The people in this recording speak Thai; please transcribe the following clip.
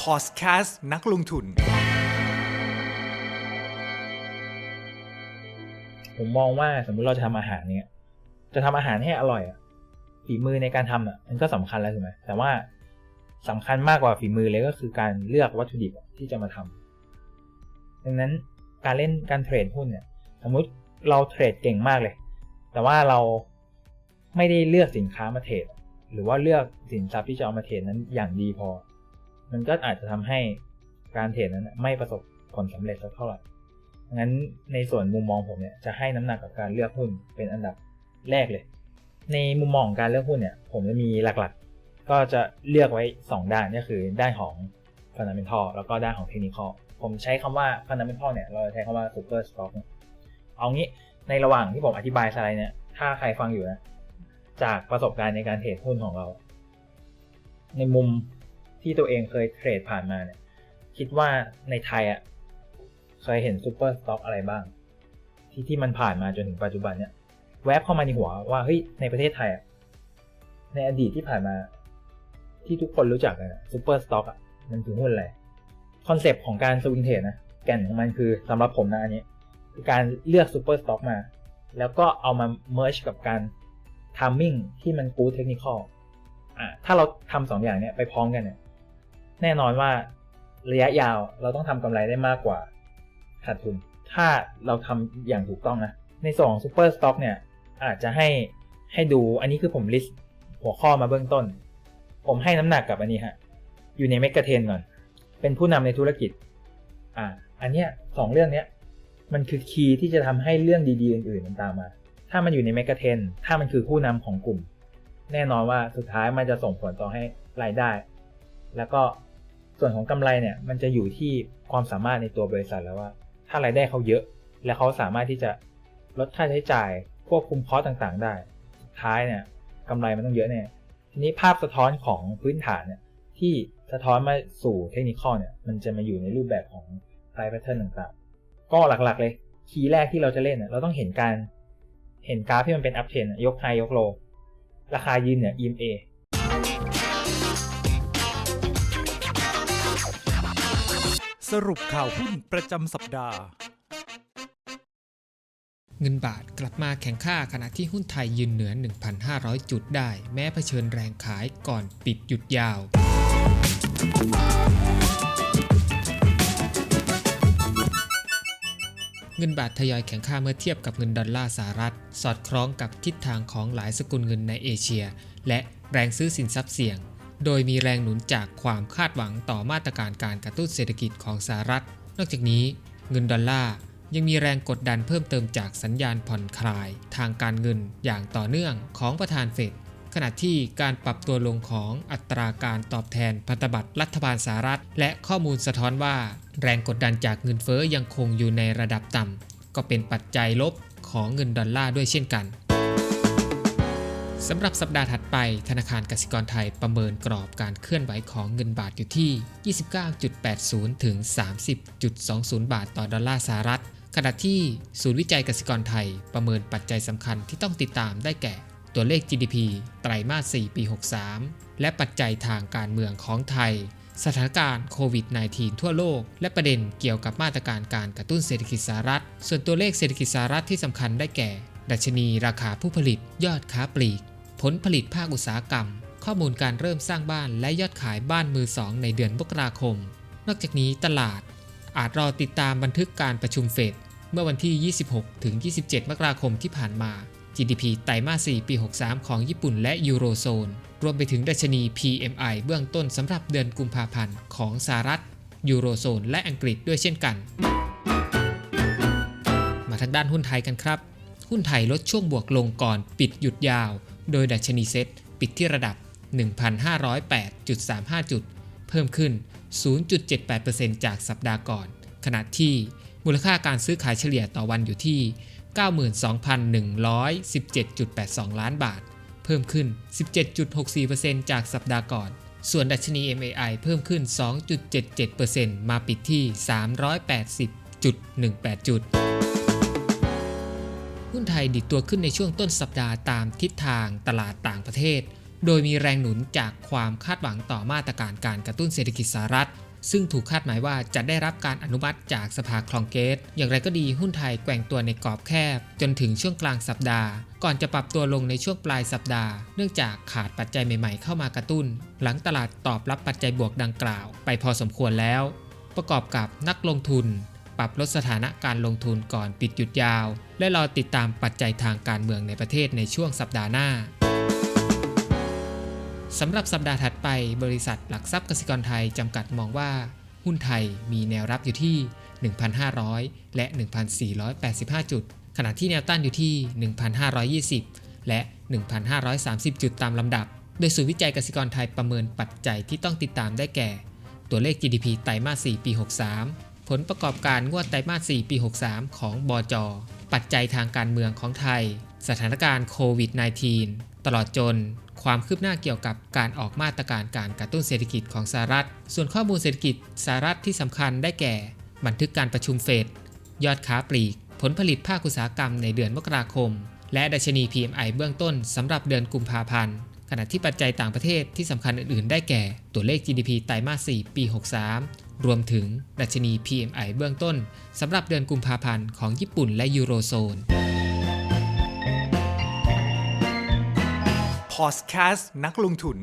พอดแคสต์นักลงทุน ผมมองว่าสมมติเราจะทำอาหารเนี่ยจะทำอาหารให้อร่อยอะฝีมือในการทำอะมันก็สำคัญแล้วถูกไหมแต่ว่าสำคัญมากกว่าฝีมือเลยก็คือการเลือกวัตถุดิบที่จะมาทำดังนั้นการเล่นการเทรดหุ้นเนี่ย สมมุติเราเทรดเก่งมากเลย แต่ว่าเราไม่ได้เลือกสินค้ามาเทรดหรือว่าเลือกสินทรัพย์ที่จะเอามาเทรดนั้นอย่างดีพอ มันก็อาจจะทำให้การเทรดนั้นไม่ประสบผลสำเร็จสักเท่าไหร่งั้นในส่วนมุมมองผมเนี่ยจะให้น้ำหนักกับการเลือกหุ้นเป็นอันดับแรกเลย ในมุมมองการเลือกหุ้นเนี่ย ผมจะมีหลักๆ ก็จะเลือกไว้ 2 ด้านก็คือด้านของ fundamental แล้วก็ด้านของ technical ผมใช้คำว่า fundamental เนี่ย เราใช้คำว่า super stock เนี่ยเอางี้ในระหว่างที่ผมอธิบายสไลด์เนี่ย ถ้าใครฟังอยู่นะ จากประสบการณ์ในการเทรดหุ้นของเรา ในมุม ที่ตัวเองเคยเทรดผ่านมาเนี่ยคิดว่าในไทยอะเคยเห็นซูเปอร์สต็อกอะไรบ้าง ที่ที่มันผ่านมาจนถึงปัจจุบันเนี่ยแวบเข้ามาในหัวว่าเฮ้ยในประเทศไทยอะในอดีตที่ผ่านมา ที่ทุกคนรู้จักกันซูเปอร์สต็อกอะมันคือหุ้นอะไรคอนเซปต์ของการสวิงเทรดนะแก่นของมันคือสำหรับผมนะอันนี้คือการเลือกซูเปอร์สต็อกมา แล้วก็เอามาเมิร์ชกับการทามมิ่งที่มันกูเทคนิคอลอะถ้าเราทำสองอย่างเนี้ยไปพร้อมกันเนี่ย แน่นอนว่าระยะยาวเราต้องทำกำไรได้มากกว่าขาดทุน ถ้าเราทำอย่างถูกต้องนะ ในส่วนของซูเปอร์สต็อกเนี่ยอาจจะให้ให้ดูอันนี้คือผมลิสต์หัวข้อมาเบื้องต้น ผมให้น้ำหนักกับอันนี้ฮะอยู่ในเมกะเทนก่อน เป็นผู้นำในธุรกิจ อ่า อันเนี้ยสองเรื่องเนี้ยมันคือคีย์ที่จะทำให้เรื่องดีๆอื่นๆมันตามมา ถ้ามันอยู่ในเมกะเทน ถ้ามันคือผู้นำของกลุ่ม แน่นอนว่าสุดท้ายมันจะส่งผลต่อให้รายได้ แล้วก็ ส่วนของกำไรเนี่ยมันจะอยู่ที่ความสามารถในตัวบริษัทแล้วว่า ถ้ารายได้เขาเยอะ และเขาสามารถที่จะลดค่าใช้จ่ายควบคุมคอสต่างๆ ได้สุดท้ายเนี่ยกำไรมันต้องเยอะแน่ทีนี้ภาพสะท้อนของพื้นฐานเนี่ยที่สะท้อนมาสู่เทคนิคเนี่ยมันจะมาอยู่ในรูปแบบของไพร e แพทเทิร์นต่างๆ ก็หลักๆเลยคีย์แรกที่เราจะเล่นเนี่ยเราต้องเห็นการเห็นกราฟที่มันเป็นอัพเทนยกไฮยกโลราคายืนเนี่ย EMA สรุปข่าวหุ้นประจำสัปดาห์ เงินบาทกลับมาแข็งค่าขณะที่หุ้นไทยยืนเหนือ 1,500 จุดได้ แม้เผชิญแรงขายก่อนปิดหยุดยาว เงินบาททยอยแข็งค่าเมื่อเทียบกับเงินดอลลาร์สหรัฐ สอดคล้องกับทิศทางของหลายสกุลเงินในเอเชีย และแรงซื้อสินทรัพย์เสี่ยง โดยมีแรงหนุนจากความคาดหวังต่อมาตรการการกระตุ้นเศรษฐกิจของสหรัฐ นอกจากนี้ เงินดอลลาร์ยังมีแรงกดดันเพิ่มเติมจากสัญญาณผ่อนคลาย ทางการเงินอย่างต่อเนื่องของประธานเฟดขณะที่การปรับตัวลงของอัตราการตอบแทนพันธบัตรรัฐบาลสหรัฐ และข้อมูลสะท้อนว่า แรงกดดันจากเงินเฟอ้อยังคงอยู่ในระดับต่ำก็เป็นปัจจัยลบของเงินดอลลาร์ด้วยเช่นกัน สำหรับสัปดาห์ถัดไปธนาคารกสิกรไทยประเมินกรอบการเคลื่อนไหวของเงินบาทอยู่ที่ 29.80 ถึง 30.20 บาทต่อดอลลาร์สหรัฐ ขณะที่ศูนย์วิจัยกสิกรไทยประเมินปัจจัยสำคัญที่ต้องติดตามได้แก่ ตัวเลข GDP ไตรมาส 4 ปี 63 และปัจจัยทางการเมืองของไทย สถานการณ์โควิด -19 ทั่วโลก และประเด็นเกี่ยวกับมาตรการการกระตุ้นเศรษฐกิจสหรัฐ ส่วนตัวเลขเศรษฐกิจสหรัฐที่สำคัญได้แก่ดัชนีราคาผู้ผลิตยอดค้าปลีก ผลผลิตภาคอุตสาหกรรม ข้อมูลการเริ่มสร้างบ้านและยอดขายบ้านมือสองในเดือนมกราคม นอกจากนี้ตลาด อาจรอติดตามบันทึกการประชุมเฟดเมื่อวันที่ 26 ถึง 27 มกราคมที่ผ่านมา GDP ไตรมาส 4 ปี 63 ของญี่ปุ่นและยูโรโซน รวมไปถึงดัชนี PMI เบื้องต้นสำหรับเดือนกุมภาพันธ์ของสหรัฐ ยูโรโซน และอังกฤษด้วยเช่นกัน มาทางด้านหุ้นไทยกันครับ หุ้นไทยลดช่วงบวกลงก่อนปิดหยุดยาว โดยดัชนีเซ็ตปิดที่ระดับ 1,508.35 จุด เพิ่มขึ้น 0.78%จากสัปดาห์ก่อน ขณะที่มูลค่าการซื้อขายเฉลี่ยต่อวันอยู่ที่ 92,117.82 ล้านบาท เพิ่มขึ้น 17.64%จากสัปดาห์ก่อน ส่วนดัชนี MAI เพิ่มขึ้น 2.77%มาปิดที่ 380.18 จุด หุ้นไทยดิดตัวขึ้นในช่วงต้นสัปดาห์ตามทิศทางตลาดต่างประเทศ โดยมีแรงหนุนจากความคาดหวังต่อมาตรการการกระตุ้นเศรษฐกิจสหรัฐ ซึ่งถูกคาดหมายว่าจะได้รับการอนุมัติจากสภาคลองเกต อย่างไรก็ดีหุ้นไทยแกว่งตัวในกรอบแคบ จนถึงช่วงกลางสัปดาห์ ก่อนจะปรับตัวลงในช่วงปลายสัปดาห์ เนื่องจากขาดปัจจัยใหม่ๆ เข้ามากระตุ้น หลังตลาดตอบรับปัจจัยบวกดังกล่าว ไปพอสมควรแล้ว ประกอบกับนักลงทุน ปรับลดสถานะการลงทุนก่อนปิดหยุดยาว และรอติดตามปัจจัยทางการเมืองในประเทศในช่วงสัปดาห์หน้าสำหรับสัปดาห์ถัดไป บริษัทหลักทรัพย์กสิกรไทยจำกัดมองว่า หุ้นไทยมีแนวรับอยู่ที่ 1,500 และ 1,485 จุด ขณะที่แนวต้านอยู่ที่ 1,520 และ 1,530 จุดตามลำดับ โดยศูนย์วิจัยกสิกรไทยประเมินปัจจัยที่ต้องติดตามได้แก่ ตัวเลข GDP ไตรมาส 4 ปี 63 ผลประกอบการงวดไตรมาส 4 ปี 63 ของบอจปัจจัยทางการเมืองของไทย สถานการณ์โควิด -19 ตลอดจน ความคืบหน้าเกี่ยวกับการออกมาตรการการกระตุ้นเศรษฐกิจของสหรัฐ ส่วนข้อมูลเศรษฐกิจสหรัฐที่สำคัญได้แก่ บันทึกการประชุมเฟด ยอดค้าปลีก ผลผลิตภาคอุตสาหกรรมในเดือนมกราคม และดัชนี PMI เบื้องต้นสำหรับเดือนกุมภาพันธ์ ขณะที่ปัจจัยต่างประเทศที่สำคัญอื่นๆ ได้แก่ ตัวเลข GDP ไตรมาส 4 ปี 63 รวมถึงดัชนี PMI เบื้องต้นสำหรับเดือนกุมภาพันธ์ของญี่ปุ่นและยูโรโซน พอสแคสต์นักลงทุน